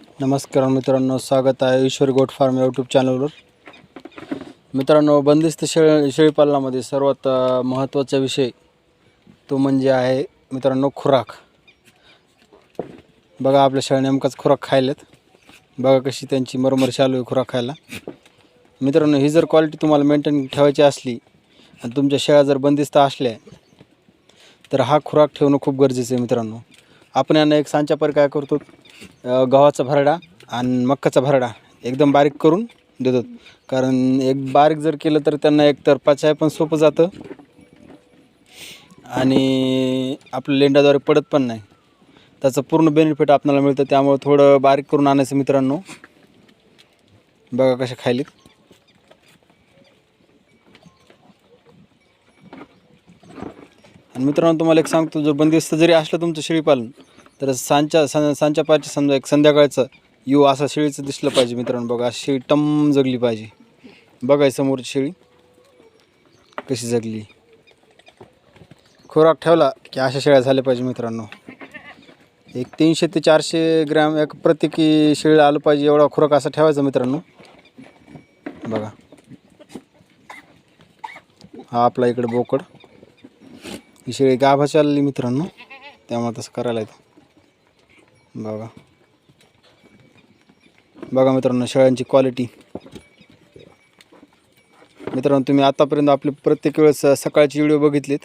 नमस्कार मित्रांनो स्वागत आहे ईश्वर गोट फार्म यूट्यूब चॅनलवर मित्रांनो बंदिस्त शेळ शेळीपालनामध्ये सर्वात महत्त्वाचा विषय तो म्हणजे आहे मित्रांनो खुराक. बघा आपल्या शेळ्या नेमकाच खुराक खायलेत. बघा कशी त्यांची मरमर चालू आहे खुराक खायला. मित्रांनो ही जर क्वालिटी तुम्हाला मेंटेन ठेवायची असली आणि तुमच्या शेळ्या जर बंदिस्त असल्या तर हा खुराक ठेवणं खूप गरजेचं आहे मित्रांनो. आपण यांना एक सांच्यापर काय करतो. गव्हाचा भरडा आणि मक्काचा भरडा एकदम बारीक करून देतो. कारण एक बारीक जर केलं तर त्यांना एक तर पचाय पण सोपं जातं. आणि आपलं लेंडाद्वारे पडत पण नाही. त्याचं पूर्ण बेनिफिट आपल्याला मिळतं. त्यामुळे थोडं बारीक करून आणायचं मित्रांनो. बघा कशा खायलीत. आणि मित्रांनो तुम्हाला एक सांगतो जर बंदिस्त जरी असलं तुमचं शेळीपालन तर सांच्या सं सांच्या पाचच्या समजा एक संध्याकाळचं यू असं शेळीचं दिसलं पाहिजे मित्रांनो बघा शेळी टम जगली पाहिजे. बघाय समोरची शेळी कशी जगली. खुराक ठेवला की अशा शेळ्या झाल्या पाहिजे मित्रांनो. एक तीनशे ते चारशे ग्रॅम एक प्रत्येकी शेळीला आलं पाहिजे एवढा खुराक असा ठेवायचा मित्रांनो. बघा. हा आपला इकडे बोकड. ही शेळी गाभा चालली मित्रांनो. त्यामुळे तसं करायला येतं. बघा. बघा मित्रांनो शेळ्यांची क्वालिटी मित्रांनो तुम्ही आतापर्यंत आपले प्रत्येक वेळेस सकाळची व्हिडिओ बघितलीत.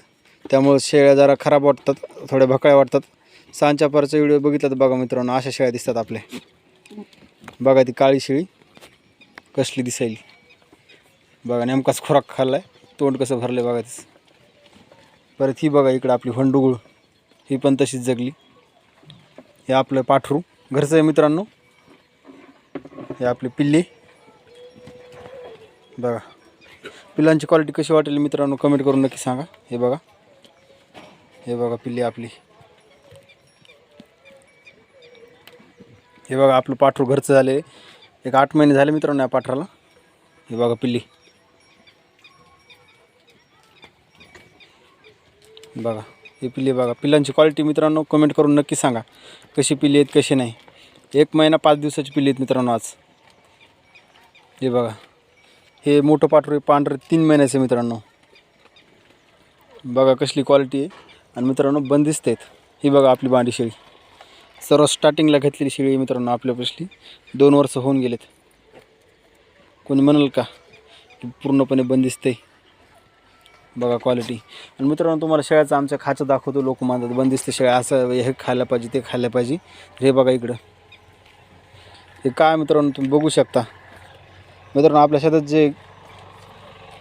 त्यामुळे शेळ्या जरा खराब वाटतात थोड्या भकाळ्या वाटतात. सांच्या परचा व्हिडिओ बघितला तर बघा मित्रांनो अशा शेळ्या दिसतात आपल्या. बघा ती काळी शेळी कसली दिसायली. बघा नेमकाच खुराक खाल्ला आहे तोंड कसं भरलं आहे बघा तिचं. परत ही बघा इकडं आपली हंडुगुळ. ही पण तशीच जगली. हे आपलं पाठरू. घरचं आहे मित्रांनो. हे आपली पिल्ली. बघा. पिल्लांची क्वालिटी कशी वाटेल मित्रांनो कमेंट करून नक्की सांगा. हे बघा. हे बघा पिल्ली आपली. हे बघा आपलं पाठरू घरचं झाले. एक आठ महिने झाले मित्रांनो या पाठराला. हे बघा पिल्ली. बघा हे पिल्ली बघा. पिल्लांची क्वालिटी मित्रांनो कमेंट करून नक्की सांगा. कशी पिल्ली आहेत कशी नाही. एक महिना पाच दिवसाची पिल्ली आहेत मित्रांनो आज. हे बघा. हे मोठं पाठरू पांढरे पांढरं तीन महिन्याचं मित्रांनो. बघा कसली क्वालिटी आहे. आणि मित्रांनो बंदिस्त आहेत. ही बघा आपली बांडी शेळी. सर्व स्टार्टिंगला घेतलेली शेळी मित्रांनो मित्रांनो आपल्यापासली दोन वर्ष होऊन गेलेत. कोणी म्हणाल का? की पूर्णपणे बंदिस्त आहे. बघा क्वालिटी आणि मित्रांनो तुम्हाला शेळ्याचं आमच्या खाचं दाखवतो. लोक मानतात बंदिस्त शेळ्या असं हे खायला पाहिजे ते खायला पाहिजे. हे बघा इकडं. हे काय मित्रांनो तुम्ही बघू शकता. मित्रांनो आपल्या शेतात जे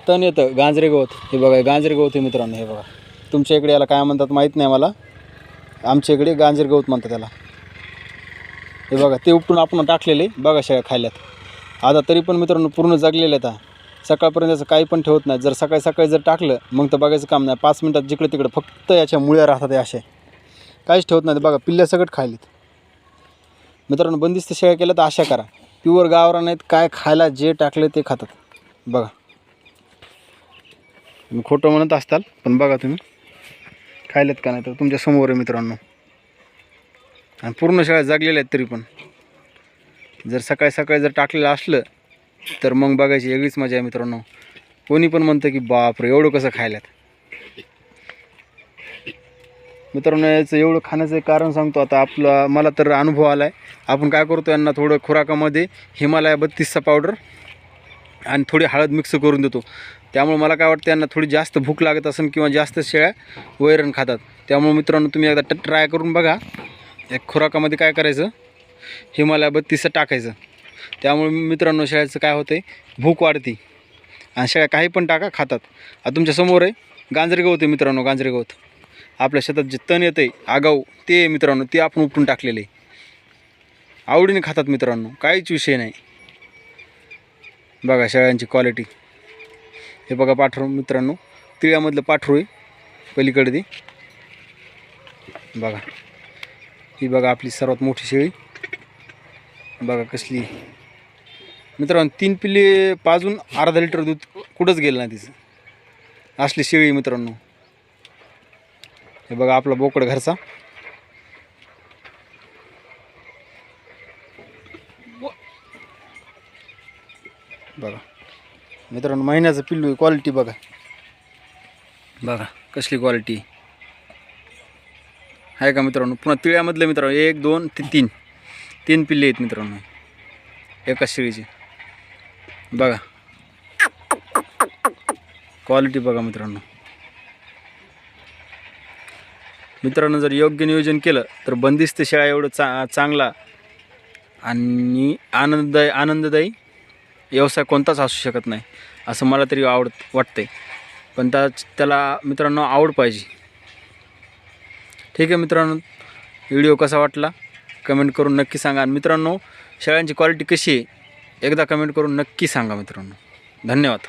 तण येतं गांजरे गवत हे बघा गांजरे गवत आहे मित्रांनो हे बघा. तुमच्या इकडे याला काय म्हणतात माहीत नाही मला. आमच्या इकडे गांजरे गवत म्हणतात त्याला हे बघा ते उपटून आपण टाकलेले बघा शेळ्या खायल्यात. आता तरी पण मित्रांनो पूर्ण जगलेले आहेत सकाळपर्यंत याचं काही पण ठेवत नाही. जर सकाळी सकाळी जर टाकलं मग तर बघायचं काम नाही. पाच मिनटात जिकडे तिकडे फक्त याच्या मुळ्या राहतात असे. काहीच ठेवत नाही. बघा पिल्ल्या सगळं खायलीत. मित्रांनो बंदिस्त शेळ्या केल्या तर अशा करा. प्युअर गावरान नाहीत काय खायला जे टाकले ते खातात. बघा. तुम्ही खोटं म्हणत असताल पण बघा तुम्ही. खायलेत का नाही तर तुमच्यासमोर आहे मित्रांनो. आणि पूर्ण शेळ्या जागलेल्या आहेत तरी पण. जर सकाळी सकाळी जर टाकलेलं असलं तर मग बघायची वेगळीच मजा आहे मित्रांनो. कोणी पण म्हणतं की बापरे एवढं कसं खायलात मित्रांनो याचं एवढं खाण्याचं एक कारण सांगतो आता. आपला मला तर अनुभव आला आहे आपण काय करतो यांना थोडं खुराकामध्ये हिमालया बत्तीसचा पावडर आणि थोडी हळद मिक्स करून देतो. त्यामुळे मला काय वाटतं यांना थोडी जास्त भूक लागत असेल किंवा जास्त शेळ्या वैरण खातात. त्यामुळे मित्रांनो तुम्ही एकदा ट्राय करून बघा. एक खुराकामध्ये काय करायचं? हिमालया बत्तीसचं टाकायचं. त्यामुळे मित्रांनो शेळ्याचं काय होतं आहे भूक वाढते. आणि शेळ्या काही पण टाका खातात. आता तुमच्यासमोर आहे गांजरे गवत आहे मित्रांनो गांजरे गवत. आपल्या शेतात जे तण येतं आहे आगाऊ ते आहे मित्रांनो ते आपण उपटून टाकलेलं. आहे आवडीने खातात मित्रांनो काहीच विषय नाही. बघा शेळ्यांची क्वालिटी हे बघा पाठरू मित्रांनो तिळ्यामधलं पाठरू आहे पलीकडे ती. बघा. ही बघा आपली सर्वात मोठी शेळी. बघा कसली. मित्रांनो तीन पिल्ली पाजून अर्धा लिटर दूध कुठंच गेलं नाही तिचं. असली शेळी मित्रांनो. हे बघा आपला बोकड घरचा. बघा. मित्रांनो महिन्याचं पिल्लू क्वालिटी बघा. बघा कसली क्वालिटी आहे का मित्रांनो? पुन्हा तिळ्यामधले मित्रांनो एक दोन ते तीन. तीन पिल्ले आहेत मित्रांनो. एका शेळीची. बघा. क्वालिटी बघा मित्रांनो. मित्रांनो जर योग्य नियोजन केलं तर बंदिस्त शेळा एवढं चा चांगला आणि आनंददायी आनंददायी व्यवसाय कोणताच असू शकत नाही असं मला तरी आवड वाटते पण त्या त्याला मित्रांनो आवड पाहिजे. ठीक आहे मित्रांनो व्हिडिओ कसा वाटला? कमेंट करून नक्की सांगा. आणि मित्रांनो शेळ्यांची क्वालिटी कशी आहे एकदा कमेंट करून नक्की सांगा मित्रांनो. धन्यवाद.